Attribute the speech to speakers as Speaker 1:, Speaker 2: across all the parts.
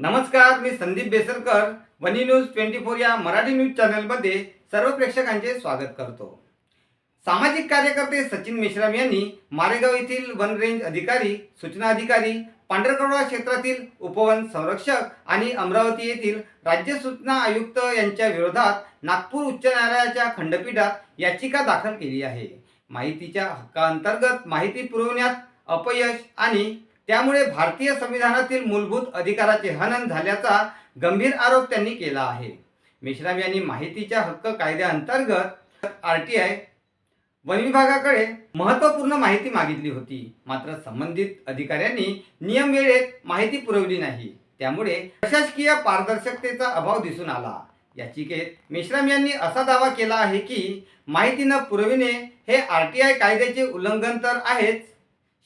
Speaker 1: नमस्कार मी Sandeep Besarkar Wani news twenty four या Marathi news चॅनलमध्ये सर्व प्रेक्षकांचे स्वागत करतो. सामाजिक कार्यकर्ते सचिन मेश्राम यांनी मारेगाव येथील वन रेंज अधिकारी सूचना अधिकारी पांढरकडोळा क्षेत्रातील उपवन संरक्षक आणि अमरावती येथील राज्य सूचना आयुक्त यांच्या विरोधात नागपूर उच्च न्यायालयाच्या खंडपीठात याचिका दाखल केली आहे. माहितीच्या हक्काअंतर्गत माहिती पुरवण्यात अपयश आणि त्यामुळे भारतीय संविधानातील मूलभूत अधिकाराचे हनन झाल्याचा गंभीर आरोप त्यांनी केला आहे. मेश्राम यांनी माहितीच्या हक्क कायद्याअंतर्गत आर टी आय वन विभागाकडे महत्त्वपूर्ण माहिती मागितली होती. मात्र संबंधित अधिकाऱ्यांनी नियम वेळेत माहिती पुरवली नाही. त्यामुळे प्रशासकीय पारदर्शकतेचा अभाव दिसून आला. याचिकेत मेश्राम यांनी असा दावा केला आहे की माहिती न पुरविणे हे आर टी आय कायद्याचे उल्लंघन तर आहेच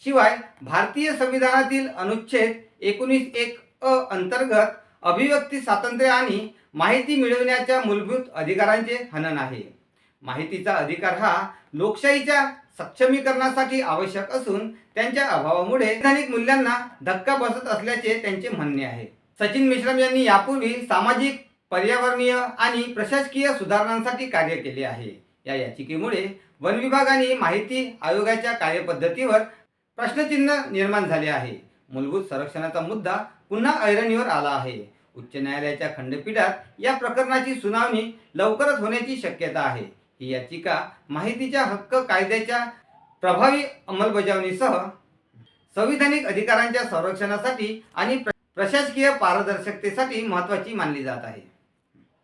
Speaker 1: शिवाय भारतीय संविधानातील अनुच्छेद एकोणीस एक अ अंतर्गत अभिव्यक्ती स्वातंत्र्य आणि माहिती मिळवण्याच्या मूलभूत अधिकारांचे हनन आहे. माहितीचा अधिकार हा लोकशाहीच्या सक्षमीकरणासाठी आवश्यक असून त्यांच्या अभावामुळे संवैधानिक मूल्यांना धक्का बसत असल्याचे त्यांचे म्हणणे आहे. सचिन मिश्रम यांनी यापूर्वी सामाजिक पर्यावरणीय आणि प्रशासकीय सुधारणांसाठी कार्य केले आहे. या याचिकेमुळे वन विभागाने माहिती आयोगाच्या कार्यपद्धतीवर प्रश्नचिन्ह निर्माण झाले आहे. मूलभूत संरक्षणाचा मुद्दा पुन्हा ऐरणीवर आला आहे. उच्च न्यायालयाच्या खंडपीठात या प्रकरणाची सुनावणी लवकरच होण्याची शक्यता आहे. ही याचिका माहितीच्या हक्क कायद्याच्या प्रभावी अंमलबजावणीसह संविधानिक अधिकारांच्या संरक्षणासाठी आणि प्र- प्रशासकीय पारदर्शकतेसाठी महत्त्वाची मानली जात आहे.